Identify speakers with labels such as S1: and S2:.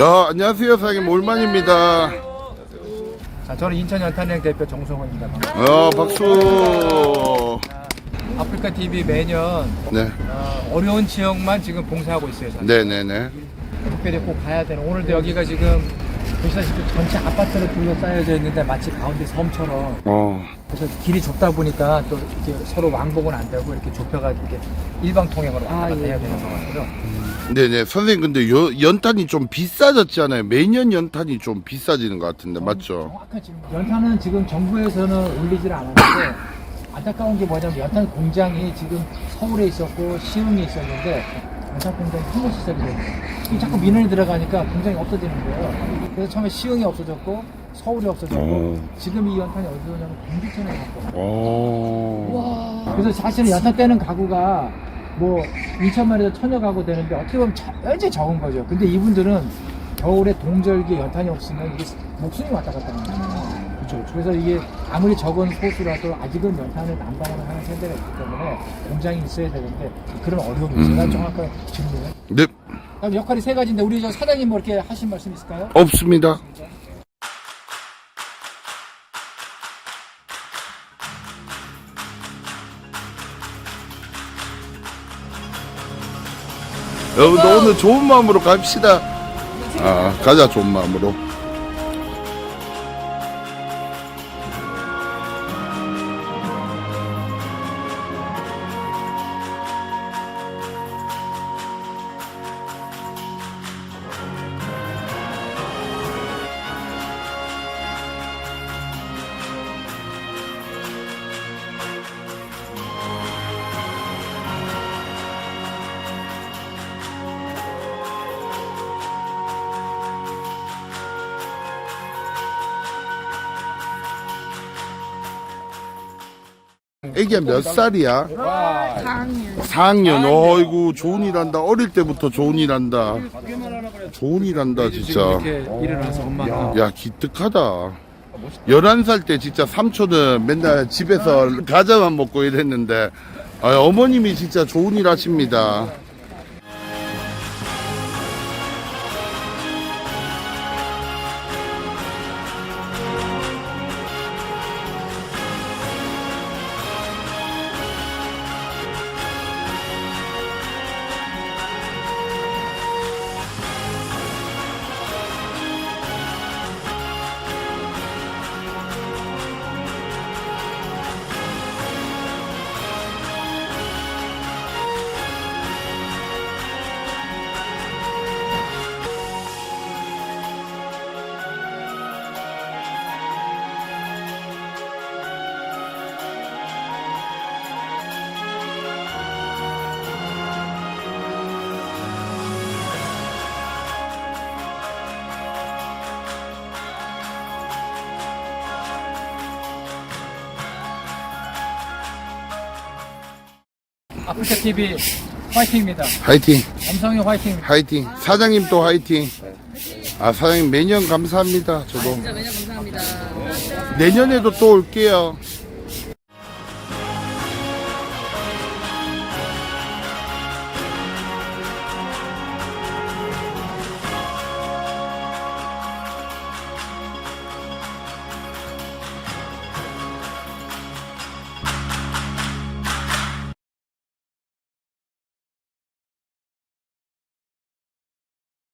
S1: 야, 안녕하세요. 사장님 올만입니다.
S2: 자, 저는 인천 연탄행 대표 정성호입니다. 반갑습니다.
S1: 어, 박수.
S2: 아프리카 TV 매년
S1: 네.
S2: 어, 어려운 지역만 지금 봉사하고 있어요. 저는.
S1: 네네네.
S2: 특별히 꼭 가야 되는 오늘도 여기가 지금 보시다시피 전체 아파트로 둘러싸여져 있는데 마치 가운데 섬처럼
S1: 어,
S2: 그래서 길이 좁다 보니까 또 이렇게 서로 왕복은 안 되고 이렇게 좁혀가지고 이렇게 일방 통행으로 왔다 갔다 해야 되는 것 같고요.
S1: 네네. 선생님, 근데 여, 연탄이 좀 비싸졌잖아요. 매년 연탄이 좀 비싸지는 것 같은데, 맞죠?
S2: 정확한 지금 연탄은 지금 정부에서는 올리질 않았는데 안타까운 게 뭐냐면 연탄 공장이 지금 서울에 있었고 시흥에 있었는데 연탄 공장이 시설이 됐어요. 지금 자꾸 민원이 들어가니까 공장이 없어지는 거예요. 그래서 처음에 시흥이 없어졌고 서울이 없어졌고
S1: 어.
S2: 지금 이 연탄이 어디서 오냐면 공주천에 갔고
S1: 오.
S2: 그래서 사실은 연탄 떼는 가구가 뭐 2천만 에서 천여 가구 되는데 어떻게 보면 자- 굉장히 적은 거죠. 근데 이분들은 겨울에 동절기에 연탄이 없으면 이게 목숨이 왔다 갔다 하는 거예요. 그렇죠. 그래서 이게 아무리 적은 소수라도 아직은 연탄을 난방을 하는 세대가 있기 때문에 공장이 있어야 되는데 그런 어려움이 있어요. 난 정확한 질문을.
S1: 네,
S2: 역할이 세 가지인데 우리 저 사장님 뭐 이렇게 하신 말씀 있을까요?
S1: 없습니다. 여러분들 오늘 좋은 마음으로 갑시다. 아, 가자, 좋은 마음으로. 애기야 몇 살이야? 4학년. 어이구, 좋은 일 한다. 어릴 때부터 좋은 일 한다. 좋은 일 한다, 진짜.
S2: 이렇게 일어나서 엄마가
S1: 야, 기특하다. 11살 때 진짜 삼촌은 맨날 집에서 과자만 먹고 이랬는데, 아, 어머님이 진짜 좋은 일 하십니다.
S2: 아프리카 TV 화이팅입니다.
S1: 화이팅,
S2: 엄성희 화이팅.
S1: 화이팅. 사장님 또 화이팅. 아, 사장님 매년 감사합니다. 저도.
S3: 진짜 매년 감사합니다.
S1: 내년에도 또 올게요.